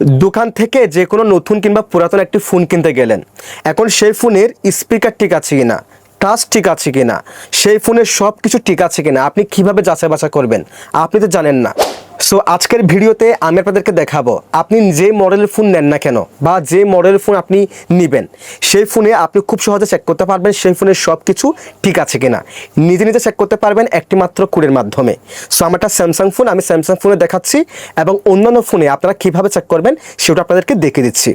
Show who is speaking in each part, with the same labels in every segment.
Speaker 1: দোকান থেকে যে কোনো নতুন কিংবা পুরাতন একটি ফোন কিনতে গেলেন। এখন সেই ফোনের স্পিকার ঠিক আছে কি না টাচ ঠিক আছে কি না সেই ফোনের সব কিছু ঠিক আছে কি না আপনি কীভাবে যাচাই বাছাই করবেন, আপনি তো জানেন না। সো আজকের ভিডিওতে আমি আপনাদেরকে দেখাবো, আপনি যে মডেলের ফোন নেন না কেন বা যে মডেলের ফোন আপনি নেবেন, সেই ফোনে আপনি খুব সহজে চেক করতে পারবেন সেই ফোনের সব কিছু ঠিক আছে কিনা। নিজে নিজে চেক করতে পারবেন একটি মাত্র কোডের মাধ্যমে। সো আমারটা স্যামসাং ফোন আমি স্যামসাং ফোনে দেখাচ্ছি এবং অন্যান্য ফোনে আপনারা কীভাবে চেক করবেন সেটা আপনাদেরকে দেখে দিচ্ছি।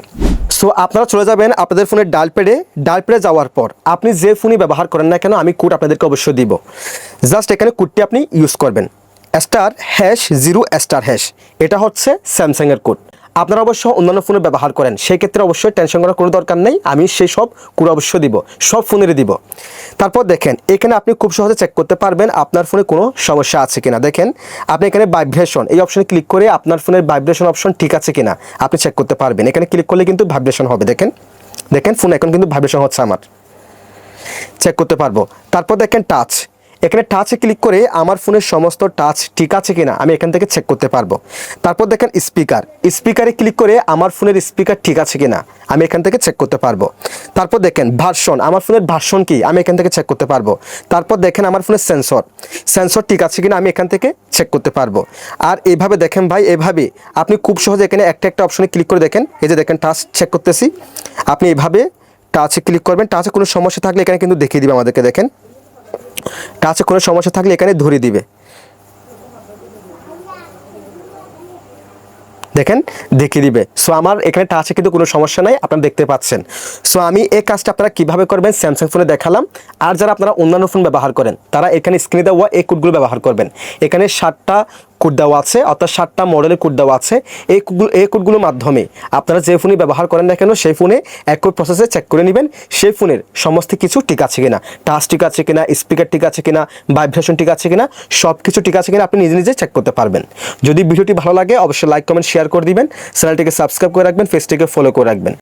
Speaker 1: সো আপনারা চলে যাবেন আপনাদের ফোনের ডাল পেডে ডাল পেডে যাওয়ার পর আপনি যে ফোনই ব্যবহার করেন না কেন আমি কোড আপনাদেরকে অবশ্যই দিব। জাস্ট এখানে কোডটি আপনি ইউজ করবেন। Star hash zero star hash. এটা হচ্ছে স্যামসাংয়ের কোড আপনারা অবশ্য অন্যান্য ফোনে ব্যবহার করেন সেই ক্ষেত্রে অবশ্যই টেনশন করার কোনো দরকার নেই। আমি সেই সব কোড অবশ্যই দিব, সব ফোনেরই দিব। তারপর দেখেন, এখানে আপনি খুব সহজে চেক করতে পারবেন আপনার ফোনে কোনো সমস্যা আছে কিনা। দেখেন, আপনি এখানে ভাইব্রেশন এই অপশনে ক্লিক করে আপনার ফোনের ভাইব্রেশন অপশন ঠিক আছে কিনা, আপনি চেক করতে পারবেন। এখানে ক্লিক করলে কিন্তু ভাইব্রেশন হবে, দেখেন। দেখেন ফোন এখন কিন্তু ভাইব্রেশন হচ্ছে আমার। চেক করতে পারব। তারপর দেখেন টাচ এখানে টাচে ক্লিক করে আমার ফোনের সমস্ত টাচ ঠিক আছে কিনা আমি এখান থেকে চেক করতে পারব। তারপর দেখেন স্পিকার স্পিকারে ক্লিক করে আমার ফোনের স্পিকার ঠিক আছে কিনা আমি এখান থেকে চেক করতে পারব। তারপর দেখেন ভার্সন আমার ফোনের ভার্সন কি আমি এখান থেকে চেক করতে পারব। তারপর দেখেন আমার ফোনের সেন্সর সেন্সর ঠিক আছে কিনা আমি এখান থেকে চেক করতে পারব। আর এভাবে দেখেন ভাই, এভাবে আপনি খুব সহজে এখানে একটা একটা অপশনে ক্লিক করে দেখেন। এই যে দেখেন টাচ চেক করতেছি। আপনি এভাবে টাচে ক্লিক করবেন। টাচে কোনো সমস্যা থাকলে এখানে কিন্তু দেখিয়ে দিবে আমাদেরকে, দেখেন। টাচে কোনো সমস্যা থাকলে এখানে ধরে দিবে। দেখেন, দেখিয়ে দিবে। সো আমার এখানে টাচে কিন্তু কোনো সমস্যা নাই, আপনারা দেখতে পাচ্ছেন। সো আমি এই কাজটা আপনারা কীভাবে করবেন স্যামসাং ফোনে দেখালাম। আর যারা আপনারা অন্যান্য ফোন ব্যবহার করেন, তারা এখানে স্ক্রিনে দেওয়া এই কোডগুলো ব্যবহার করবেন। এখানে ষাটটা কোড দেওয়া আছে, অর্থাৎ সাতটা মডেলের কোড দেওয়া আছে, এই এই কোডগুলোর মাধ্যমে আপনারা যে ফোনই ব্যবহার করেন না কেন, সেই ফোনে একই প্রসেসে চেক করে নেবেন, সেই ফোনের সমস্ত কিছু ঠিক আছে কিনা টাচ ঠিক আছে কিনা স্পিকার ঠিক আছে কিনা ভাইব্রেশন ঠিক আছে কিনা সব কিছু ঠিক আছে কিনা আপনি নিজে নিজে চেক করতে পারবেন। যদি ভিডিওটি ভালো লাগে, অবশ্যই লাইক কমেন্ট শেয়ার করে দিবেন চ্যানেলটিকে সাবস্ক্রাইব করে রাখবেন ফেসটিকে ফলো করে রাখবেন।